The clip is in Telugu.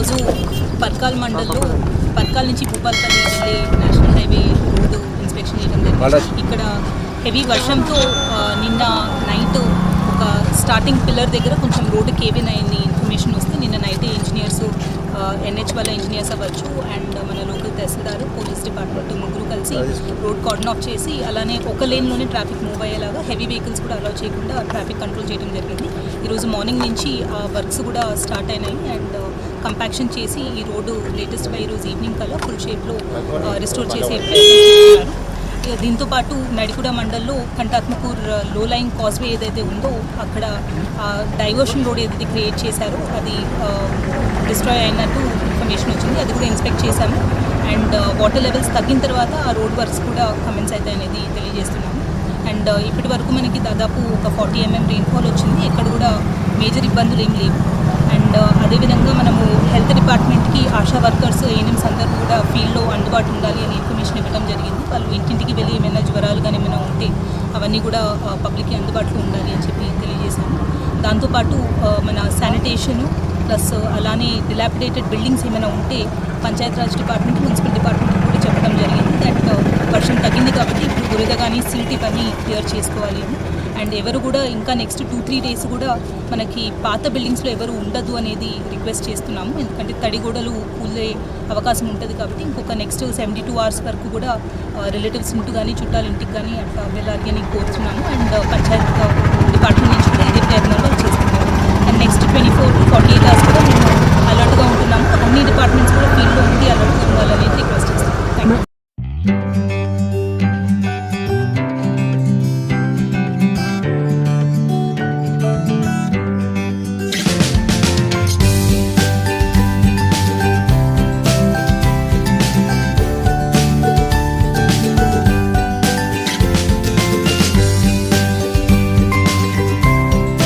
ఈరోజు పర్కాల్ మండల్లో పర్కాల్ నుంచి భూపాల్పల్లి వెళ్ళే నేషనల్ హైవే రోడ్డు ఇన్స్పెక్షన్ చేయడం జరిగింది. ఇక్కడ హెవీ వర్షంతో నిన్న నైట్ ఒక స్టార్టింగ్ పిల్లర్ దగ్గర కొంచెం రోడ్డు కేవిన్ అయింది ఇన్ఫర్మేషన్ వస్తే నిన్న నైట్ ఇంజనీర్స్ ఎన్హెచ్ వాళ్ళ ఇంజనీర్స్ అవ్వచ్చు అండ్ మన లోకల్ తహసీల్దార్ పోలీస్ డిపార్ట్మెంట్ ముగ్గురు కలిసి రోడ్ కార్డన్ ఆఫ్ చేసి అలానే ఒక లేన్లోనే ట్రాఫిక్ మూవ్ అయ్యేలాగా హెవీ వెహికల్స్ కూడా అలౌ చేయకుండా ట్రాఫిక్ కంట్రోల్ చేయడం జరిగింది. ఈరోజు మార్నింగ్ నుంచి ఆ వర్క్స్ కూడా స్టార్ట్ అయినాయి అండ్ కంపాక్షన్ చేసి ఈ రోడ్డు లేటెస్ట్గా ఈరోజు ఈవినింగ్ కల్లా ఫుల్ షేప్లో రిస్టోర్ చేసే దీంతో పాటు నడికుడ మండల్లో కంటాత్మకూర్లో లైన్ కాస్వే ఏదైతే ఉందో అక్కడ డైవర్షన్ రోడ్ ఏదైతే క్రియేట్ చేశారో అది డిస్ట్రాయ్ అయినట్టు ఇన్ఫర్మేషన్ వచ్చింది. అది కూడా ఇన్స్పెక్ట్ చేశాము. అండ్ వాటర్ లెవెల్స్ తగ్గిన తర్వాత ఆ రోడ్ వర్క్స్ కూడా కమెంట్స్ అయితే అనేది తెలియజేస్తున్నాము. అండ్ ఇప్పటి వరకు మనకి దాదాపు ఒక ఫార్టీ ఎంఎం రెయిన్ఫాల్ వచ్చింది. ఎక్కడ కూడా మేజర్ ఇబ్బందులు ఏం లేవు. అండ్ అదేవిధంగా మనము డిపార్ట్మెంట్కి ఆశా వర్కర్స్ ఏఎన్ఎంస్ అందరూ కూడా ఫీల్డ్లో అందుబాటు ఉండాలి అని ఇన్ఫర్మేషన్ ఇవ్వడం జరిగింది. వాళ్ళు ఇంటింటికి వెళ్ళి ఏమైనా జ్వరాలు కానీ ఏమైనా ఉంటే అవన్నీ కూడా పబ్లిక్కి అందుబాటులో ఉండాలి అని చెప్పి తెలియజేశాము. దాంతోపాటు మన శానిటేషను ప్లస్ అలానే డిలాపిడేటెడ్ బిల్డింగ్స్ ఏమైనా ఉంటే పంచాయతీరాజ్ డిపార్ట్మెంట్ మున్సిపల్ డిపార్ట్మెంట్ కూడా చెప్పడం జరిగింది. దట్ వర్షం తగ్గింది కాబట్టి ఇప్పుడు బురద కానీ సిల్టీ పని క్లియర్ చేసుకోవాలి అని అండ్ ఎవరు కూడా ఇంకా నెక్స్ట్ టూ త్రీ డేస్ కూడా మనకి పాత బిల్డింగ్స్లో ఎవరు ఉండదు అనేది రిక్వెస్ట్ చేస్తున్నాము. ఎందుకంటే తడిగోడలు కూలే అవకాశం ఉంటుంది కాబట్టి ఇంకొక నెక్స్ట్ సెవెంటీ టూ అవర్స్ వరకు కూడా రిలేటివ్స్ ఇంటి కానీ చుట్టాల ఇంటికి కానీ అట్లా వెళ్ళాలి అని కోరుతున్నాము. అండ్ పంచాయత్ డిపార్ట్మెంట్ నుంచి కూడా ఇదే ప్రయత్నాలు చేస్తున్నాము. And next twenty four to forty eight hours కూడా మేము అలర్ట్గా ఉంటున్నాము. అన్ని డిపార్ట్మెంట్